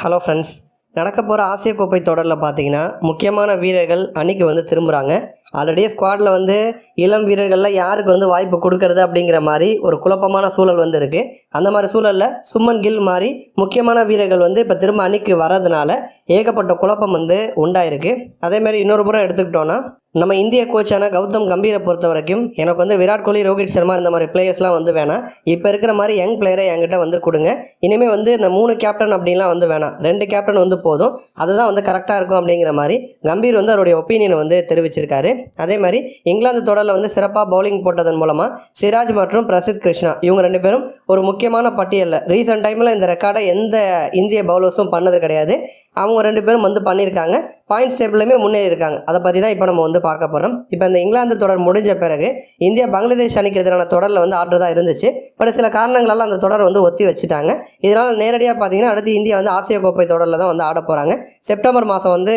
Hello friends நடக்க போகிற ஆசிய கோப்பை தொடரில் பார்த்தீங்கன்னா முக்கியமான வீரர்கள் அணிக்கு வந்து திரும்புகிறாங்க ஆல்ரெடியே ஸ்குவாடில் வந்து இளம் வீரர்களில் யாருக்கு வந்து வாய்ப்பு கொடுக்கறது அப்படிங்கிற மாதிரி ஒரு குழப்பமான சூழல் வந்து இருக்குது அந்த மாதிரி சூழலில் சுமன் கில் மாதிரி முக்கியமான வீரர்கள் வந்து இப்போ திரும்ப அணிக்கு வர்றதுனால ஏகப்பட்ட குழப்பம் வந்து உண்டாயிருக்கு. அதேமாரி இன்னொரு புறம் எடுத்துக்கிட்டோன்னா நம்ம இந்திய கோச்சான கௌதம் கம்பீரை பொறுத்த வரைக்கும் எனக்கு வந்து விராட் கோலி ரோஹித் சர்மா இந்த மாதிரி பிளேயர்ஸ்லாம் வந்து வேணாம். இப்போ இருக்கிற மாதிரி யங் பிளேயரை என்கிட்ட வந்து கொடுங்க. இனிமேல் வந்து இந்த மூணு கேப்டன் அப்படின்லாம் வந்து வேணாம். ரெண்டு கேப்டன் வந்து போதும். அதுதான் வந்து கரெக்டாக இருக்கும் அப்படிங்கிற மாதிரி கம்பீர் வந்து அவருடைய ஒப்பீனியனை வந்து தெரிவிச்சிருக்காரு. அதே மாதிரி இங்கிலாந்து தொடரில் வந்து சிறப்பாக பவுலிங் போட்டதன் மூலமாக சிராஜ் மற்றும் பிரசித் கிருஷ்ணா இவங்க ரெண்டு பேரும் ஒரு முக்கியமான பட்டியலில். ரீசெண்ட் டைமில் இந்த ரெக்கார்டை எந்த இந்திய பவுலர்ஸும் பண்ணது கிடையாது. அவங்க ரெண்டு பேரும் வந்து பண்ணியிருக்காங்க. பாயிண்ட்ஸ் டேபிளுமே முன்னேறி இருக்காங்க அதை பற்றி தான் இப்போ நம்ம வந்து பார்க்க போகிறோம் இப்போ இந்த இங்கிலாந்து தொடர் முடிஞ்ச பிறகு இந்தியா பங்களாதேஷ் அணிக்கு எதிரான தொடரில் வந்து ஆர்டர் தான் இருந்துச்சு. பட் சில காரணங்களால் அந்த தொடர் வந்து ஒத்தி வச்சுட்டாங்க. இதனால் நேரடியாக பார்த்தீங்கன்னா அடுத்து இந்தியா வந்து ஆசிய கோப்பை தொடரில் தான் வந்து ஆட போகிறாங்க செப்டம்பர் மாதம் வந்து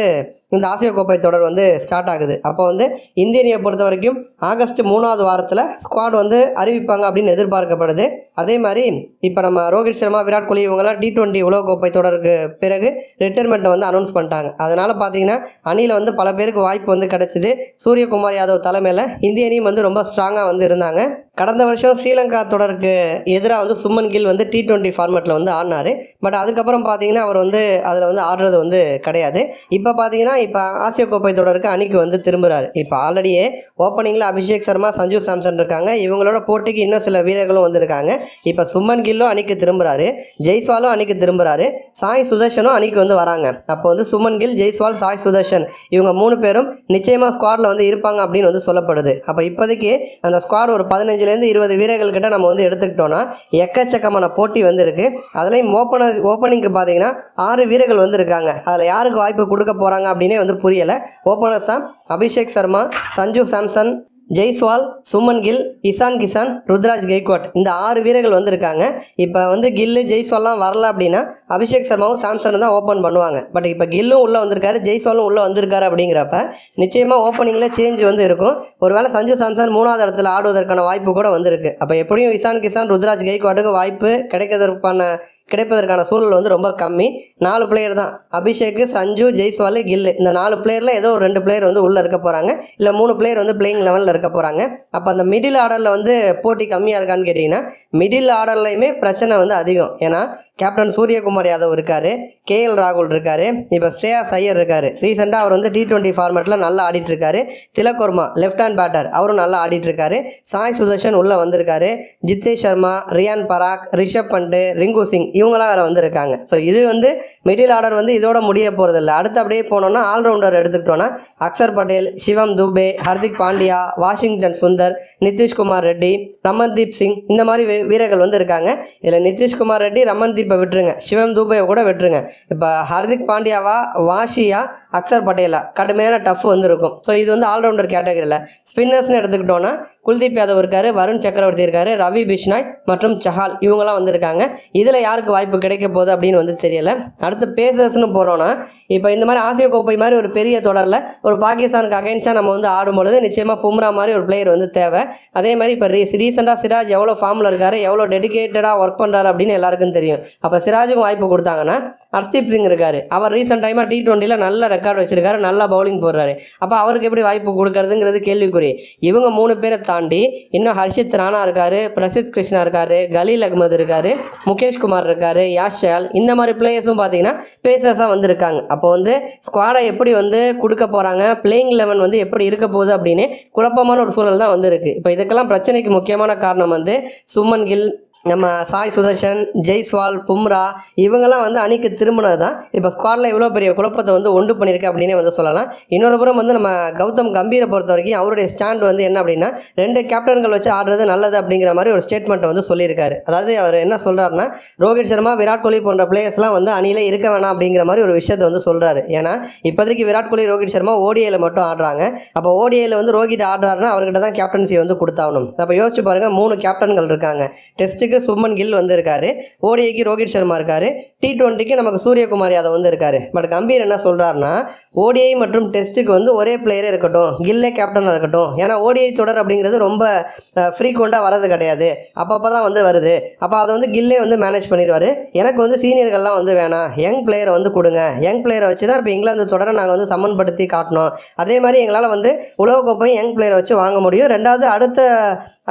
இந்த ஆசிய கோப்பை தொடர் வந்து ஸ்டார்ட் ஆகுது. அப்போ வந்து இந்திய அணியை பொறுத்த வரைக்கும் ஆகஸ்ட் மூணாவது வாரத்தில் ஸ்குவாட் வந்து அறிவிப்பாங்க அப்படின்னு எதிர்பார்க்கப்படுது. அதே மாதிரி இப்போ நம்ம ரோஹித் சர்மா விராட் கோலி இவங்கெல்லாம் டி டுவெண்ட்டி உலகக்கோப்பை தொடருக்கு பிறகு ரிட்டைர்மெண்ட்டை வந்து அனௌன்ஸ் பண்ணிட்டாங்க. அதனால் பார்த்தீங்கன்னா அணியில் வந்து பல பேருக்கு வாய்ப்பு வந்து கிடச்சிது. சூரியகுமார் யாதவ் தலைமையில் இந்திய அணியும் வந்து ரொம்ப ஸ்ட்ராங்காக வந்து இருந்தாங்க. கடந்த வருஷம் ஸ்ரீலங்கா தொடருக்கு எதிராக வந்து சுமன் கில் வந்து டி டுவெண்ட்டி ஃபார்மேட்டில் வந்து ஆடினார். பட் அதுக்கப்புறம் பார்த்தீங்கன்னா அவர் வந்து அதில் வந்து ஆடுறது வந்து கிடையாது. இப்போ பார்த்தீங்கன்னா இப்போ ஆசிய கோப்பை தொடருக்கு அணிக்கு வந்து திரும்புகிறாரு இப்போ ஆல்ரெடியே ஓப்பனிங்கில் அபிஷேக் சர்மா சஞ்சு சாம்சன் இருக்காங்க. இவங்களோட போட்டிக்கு இன்னும் சில வீரர்களும் வந்திருக்காங்க. இப்போ சுமன் கில்லும் அணிக்கு திரும்புகிறாரு ஜெய்ஸ்வாலும் அணிக்கு திரும்புகிறாரு சாய் சுதர்ஷனும் அணிக்கு வந்து வராங்க. அப்போ வந்து சுமன் கில் ஜெய்ஸ்வால் சாய் சுதர்ஷன் இவங்க மூணு பேரும் நிச்சயமாக ஸ்குவாடில் வந்து இருப்பாங்க அப்படின்னு வந்து சொல்லப்படுது. அப்போ இப்போதைக்கு அந்த ஸ்குவாட் ஒரு பதினஞ்சு பதினஞ்சுலேருந்து இருபது வீரர்கள் கிட்ட நம்ம வந்து எடுத்துக்கிட்டோன்னா எக்கச்சக்கமான போட்டி வந்து இருக்குது அதுலேயும் ஓப்பனர் ஓப்பனிங்க்கு பார்த்தீங்கன்னா ஆறு வீரர்கள் வந்து இருக்காங்க அதில் யாருக்கு வாய்ப்பு கொடுக்க போகிறாங்க அப்படின்னே வந்து புரியலை. ஓப்பனர்ஸாக அபிஷேக் சர்மா சஞ்சு சாம்சன் ஜெய்ஸ்வால் சுமன் கில் இசான் கிசான் ருத்ராஜ் கெய்கோட் இந்த ஆறு வீரர்கள் வந்திருக்காங்க. இப்போ வந்து கில்லு ஜெய்ஸ்வால்லாம் வரல அப்படின்னா அபிஷேக் சர்மாவும் சாம்சனும் தான் ஓப்பன் பண்ணுவாங்க. பட் இப்போ கில்லும் உள்ளே வந்திருக்காரு ஜெய்ஸ்வாலும் உள்ளே வந்திருக்காரு அப்படிங்கிறப்ப நிச்சயமாக ஓப்பனிங்கில் சேஞ்ச் வந்து இருக்கும். ஒருவேளை சஞ்சு சாம்சன் மூணாவது இடத்துல ஆடுவதற்கான வாய்ப்பு கூட வந்திருக்கு. அப்போ எப்படியும் இசான் கிசான் ருத்ராஜ் கெய்கோட்டுக்கு வாய்ப்பு கிடைக்கிறதற்கான கிடைப்பதற்கான சூழல் வந்து ரொம்ப கம்மி. நாலு பிளேயர் தான். அபிஷேக் சஞ்சு ஜெய்ஸ்வால் கில்லு. இந்த நாலு பிளேயரில் ஏதோ ஒரு ரெண்டு பிளேயர் வந்து உள்ளே இருக்க போகிறாங்க இல்லை மூணு பிளேயர் வந்து பிளேயிங் லெவலில் இருக்க போகிறாங்க அப்போ அந்த மிடில் ஆர்டரில் வந்து போட்டி கம்மியாக இருக்கான்னு கேட்டிங்கன்னா மிடில் ஆர்டர்லையுமே பிரச்சனை வந்து அதிகம். ஏன்னா கேப்டன் சூரியகுமார் யாதவ் இருக்கார் கேஎல் ராகுல் இருக்கார் இப்போ ஸ்ரேயா சையர் இருக்கார். ரீசெண்டாக அவர் வந்து டி டுவெண்ட்டி ஃபார்மேட்டில் நல்லா ஆடிட்டு இருக்காரு லெஃப்ட் ஹேண்ட் பேட்டர் அவரும் நல்லா ஆடிட்டுருக்காரு. சாய் சுதர்ஷன் உள்ளே வந்திருக்காரு. ஜித்தேஷ் சர்மா ரியான் பராக் ரிஷப் பண்டு ரிங்கு சிங் இவங்களாம் வேறு வந்திருக்காங்க. ஸோ இது வந்து மிடில் ஆர்டர் வந்து இதோட முடிய போகிறதில்ல அடுத்து அப்படியே போனோம்னா ஆல்ரவுண்டர் எடுத்துக்கிட்டோன்னா அக்சர் பட்டேல் சிவம் துபே ஹர்திக் பாண்டியா வாஷிங்டன் சுந்தர் நிதிஷ்குமார் ரெட்டி ரமன்தீப் சிங் இந்த மாதிரி வீரர்கள் வந்து இருக்காங்க. இதில் நிதிஷ்குமார் ரெட்டி ரமன்தீப்பை விட்டுருங்க. சிவம் தூபையை கூட விட்டுருங்க. இப்போ ஹர்திக் பாண்டியாவா வாஷியா அக்சர் பட்டேலா கடுமையான டஃப் வந்து இருக்கும் ஸோ இது வந்து ஆல்ரவுண்டர் கேட்டகரியில் ஸ்பின்னர்ஸ்னு எடுத்துக்கிட்டோன்னா குல்தீப் யாதவ் இருக்காரு வருண் சக்கரவர்த்தி இருக்காரு ரவி பிஷ்னாய் மற்றும் சஹால் இவங்கெல்லாம் வந்திருக்காங்க. இதில் யாருக்கு வாய்ப்பு கிடைக்க போகுது அப்படின்னு வந்து தெரியல. அடுத்து பேசர்ஸ்னு போகிறோன்னா இப்போ இந்த மாதிரி ஆசிய கோப்பை மாதிரி ஒரு பெரிய தொடரில் ஒரு பாகிஸ்தானுக்கு அகைன்ஸ்டாக நம்ம வந்து ஆடும்பொழுது நிச்சயமாக பும்ரா மாதிரி ஒரு பிளேயர் வந்து தேவை. அதே மாதிரி இப்போ ரீ ரீசெண்டாக சிராஜ் எவ்வளோ ஃபார்மில் இருக்காரு எவ்வளோ டெடிகேட்டடாக ஒர்க் பண்ணுறாரு அப்படின்னு எல்லாருக்கும் தெரியும். அப்போ சிராஜுக்கும் வாய்ப்பு கொடுத்தாங்கன்னா ஹர்ஷ்தீப் சிங் இருக்காரு. அவர் ரீசெண்ட் டைமாக டி டுவெண்ட்டியில் நல்ல ரெக்கார்டு வச்சிருக்காரு நல்லா பவுலிங் போடுறாரு. அப்போ அவருக்கு எப்படி வாய்ப்பு கொடுக்கறதுங்கிறது கேள்விக்குறி. இவங்க மூணு பேரை தாண்டி இன்னும் ஹர்ஷித் ராணா இருக்காரு பிரசித் கிருஷ்ணா இருக்காரு கலீல் அகமது இருக்காரு முகேஷ் குமார் இருக்காரு யாஷ் இந்த மாதிரி பிளேயர்ஸும் பார்த்தீங்கன்னா பேசர்ஸாக வந்திருக்காங்க. அப்போ வந்து ஸ்குவாடை எப்படி வந்து கொடுக்க போகிறாங்க பிளேயிங் லெவன் வந்து எப்படி இருக்க போகுது அப்படின்னு குழப்பம் குழப்பமான ஒரு சூழல் தான் வந்திருக்கு. இப்போ இதுக்கெல்லாம் பிரச்சனைக்கு முக்கியமான காரணம் வந்து சுமன் கில் நம்ம சாய் சுதர்ஷன் ஜெய்ஸ்வால் பும்ரா இவங்கெல்லாம் வந்து அணிக்கு திரும்பினது தான் இப்போ ஸ்குவாடில் இவ்வளோ பெரிய குழப்பத்தை வந்து உண்டு பண்ணியிருக்கு அப்படின்னே வந்து சொல்லலாம். இன்னொரு புறம் வந்து நம்ம கௌதம் கம்பீரை பொறுத்த வரைக்கும் அவருடைய ஸ்டாண்ட் வந்து என்ன அப்படின்னா ரெண்டு கேப்டன்கள் வச்சு ஆடுறது நல்லது அப்படிங்கிற மாதிரி ஒரு ஸ்டேட்மெண்ட்டை வந்து சொல்லியிருக்காரு. அதாவது அவர் என்ன சொல்கிறாருன்னா ரோஹித் சர்மா விராட் கோலி போன்ற பிளேயர்ஸ்லாம் வந்து அணியில் இருக்க வேணாம் அப்படிங்கிற மாதிரி ஒரு விஷயத்தை வந்து சொல்கிறாரு ஏன்னா இப்போதைக்கு விராட் கோலி ரோஹித் சர்மா ஓடிஐயில் மட்டும் ஆடுறாங்க. அப்போ ஓடிஐயில் வந்து ரோஹித் ஆடுறாருன்னா அவர்கிட்ட தான் கேப்டன்சி வந்து கொடுத்தாகணும். அப்போ யோசிச்சு பாருங்கள் மூணு கேப்டன்கள் இருக்காங்க. டெஸ்ட்டுக்கு சுமன் கில் வந்திருக்காரு. ஓடிஐக்கு ரோஹித் சர்மா இருக்காரு. டி டுவெண்ட்டிக்கு நமக்கு சூரியகுமார் யாதவ் வந்து இருக்காரு. பட் கம்பீர் என்ன சொல்கிறாருன்னா ஓடிஐ மற்றும் டெஸ்ட்டுக்கு வந்து ஒரே பிளேயரே இருக்கட்டும் கில்லே கேப்டனாக இருக்கட்டும். ஏன்னா ஓடிஐ தொடர் அப்படிங்கிறது ரொம்ப ஃப்ரீக்வெண்ட்டாக வரது கிடையாது. அப்பப்போ தான் வந்து வருது. அப்போ அதை வந்து கில்லே வந்து மேனேஜ் பண்ணிடுவார். எனக்கு வந்து சீனியர்கள்லாம் வந்து வேணாம். யங் பிளேயரை வந்து கொடுங்க. யங் பிளேயரை வச்சு தான் இப்போ இங்கிலாந்து தொடரை நாங்கள் வந்து சமன்படுத்தி காட்டினோம் அதே மாதிரி எங்களால் வந்து உலகக்கோப்பையும் யங் பிளேயரை வச்சு வாங்க முடியும். ரெண்டாவது அடுத்த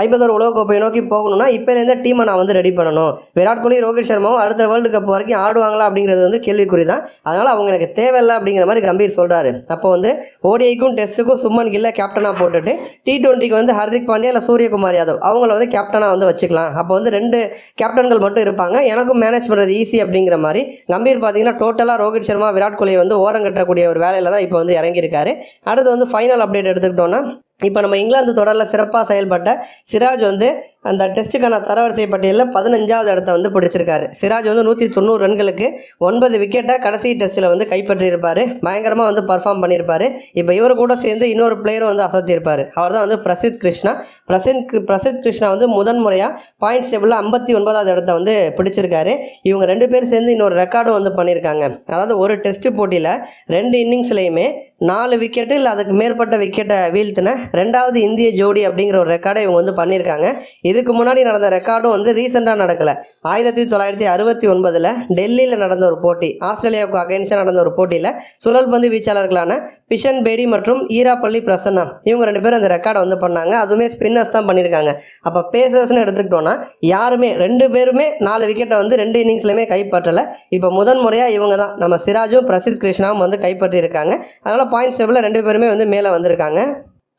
ஐம்பதோரு உலகக்கோப்பையை நோக்கி போகணும்னா இப்போலேருந்தே டீமை நான் வந்து ரெடி பண்ணணும். விராட் கோலி ரோஹித் சர்மாவும் அடுத்த வேர்ல்டு கப் வரைக்கும் ஆடுவாங்களா அப்படிங்கிறது வந்து கேள்விக்குறி தான் அதனால் அவங்க எனக்கு தேவையில்லை அப்படிங்கிற மாதிரி கம்பீர் சொல்கிறாரு அப்போ வந்து ஓடிஐக்கும் டெஸ்ட்டுக்கும் சும்மன் கில்ல கேப்டனாக போட்டுட்டு டி டுவெண்ட்டிக்கு வந்து ஹர்திக் பாண்டியா இல்லை சூரியகுமார் யாதவ் அவங்கள வந்து கேப்டனாக வந்து வச்சுக்கலாம். அப்போ வந்து ரெண்டு கேப்டன்கள் மட்டும் இருப்பாங்க. எனக்கும் மேனேஜ் பண்ணுறது ஈஸி அப்படிங்கிற மாதிரி கம்பீர் பார்த்தீங்கன்னா டோட்டலாக ரோஹித் சர்மா விராட் கோலியை வந்து ஓரங்கட்டக்கூடிய ஒரு வேலையில் தான் இப்போ வந்து இறங்கியிருக்காரு. அடுத்து வந்து ஃபைனல் அப்டேட் எடுத்துக்கிட்டோன்னா இப்போ நம்ம இங்கிலாந்து தொடரில் சிறப்பாக செயல்பட்ட சிராஜ் வந்து அந்த டெஸ்ட்டுக்கான தரவரிசை பட்டியலில் பதினஞ்சாவது இடத்த வந்து பிடிச்சிருக்காரு. சிராஜ் வந்து நூற்றி தொண்ணூறு ரன்களுக்கு ஒன்பது விக்கெட்டை கடைசி டெஸ்ட்டில் வந்து கைப்பற்றியிருப்பார். பயங்கரமாக வந்து பர்ஃபார்ம் பண்ணியிருப்பார். இப்போ இவர் கூட சேர்ந்து இன்னொரு பிளேயரும் வந்து அசத்தியிருப்பார். அவர் தான் வந்து பிரசித் கிருஷ்ணா. பிரசித் பிரசித் கிருஷ்ணா வந்து முதன் முறையாக பாயிண்ட்ஸ் டேபிளில் ஐம்பத்தி ஒன்பதாவது இடத்த வந்து பிடிச்சிருக்காரு. இவங்க ரெண்டு பேரும் சேர்ந்து இன்னொரு ரெக்கார்டும் வந்து பண்ணியிருக்காங்க. அதாவது ஒரு டெஸ்ட் போட்டியில் ரெண்டு இன்னிங்ஸ்லேயுமே நாலு விக்கெட்டு இல்லை அதுக்கு மேற்பட்ட விக்கெட்டை வீழ்த்தின ரெண்டாவது இந்திய ஜோடி அப்படிங்கிற ஒரு ரெக்கார்டை இவங்க வந்து பண்ணியிருக்காங்க. இதுக்கு முன்னாடி நடந்த ரெக்கார்டும் வந்து ரீசெண்டாக நடக்கலை. ஆயிரத்தி தொள்ளாயிரத்தி அறுபத்தி ஒன்பதில் டெல்லியில் நடந்த ஒரு போட்டி ஆஸ்திரேலியாவுக்கு அகைன்ஸ்டாக நடந்த ஒரு போட்டியில் சுழல் பந்து வீச்சாளர்களான பிஷன் பேடி மற்றும் ஈராப்பள்ளி பிரசன்னா இவங்க ரெண்டு பேரும் அந்த ரெக்கார்டை வந்து பண்ணாங்க. அதுவுமே ஸ்பின்னர்ஸ் தான் பண்ணியிருக்காங்க. அப்போ பேசர்ஸ்னு எடுத்துக்கிட்டோன்னா யாருமே ரெண்டு பேருமே நாலு விக்கெட்டை வந்து ரெண்டு இன்னிங்ஸ்லையுமே கைப்பற்றலை. இப்போ முதன் முறையாக இவங்க தான் நம்ம சிராஜும் பிரசித் கிருஷ்ணாவும் வந்து கைப்பற்றியிருக்காங்க. அதனால் பாயிண்ட்ஸ் டேபிளில் ரெண்டு பேருமே வந்து மேலே வந்திருக்காங்க.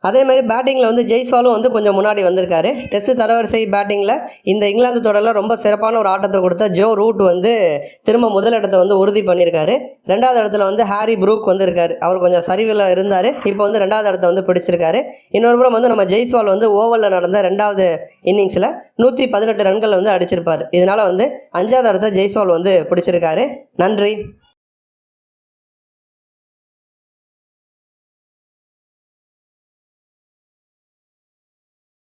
அதே மாதிரி பேட்டிங்கில் வந்து ஜெய்ஸ்வாலும் வந்து கொஞ்சம் முன்னாடி வந்திருக்காரு. டெஸ்ட் தரவரிசை பேட்டிங்கில் இந்த இங்கிலாந்து தொடரில் ரொம்ப சிறப்பான ஒரு ஆட்டத்தை கொடுத்த ஜோ ரூட் வந்து திரும்ப முதல் வந்து உறுதி பண்ணியிருக்காரு. ரெண்டாவது இடத்துல வந்து ஹாரி ப்ரூக் வந்திருக்காரு. அவர் கொஞ்சம் சரிவில் இருந்தார். இப்போ வந்து ரெண்டாவது இடத்த வந்து பிடிச்சிருக்காரு. இன்னொரு புறம் வந்து நம்ம ஜெய்ஸ்வால் வந்து ஓவரில் நடந்த ரெண்டாவது இன்னிங்ஸில் நூற்றி பதினெட்டு ரன்கள் வந்து அடிச்சிருப்பார். இதனால் வந்து அஞ்சாவது இடத்த ஜெய்ஸ்வால் வந்து பிடிச்சிருக்காரு. நன்றி.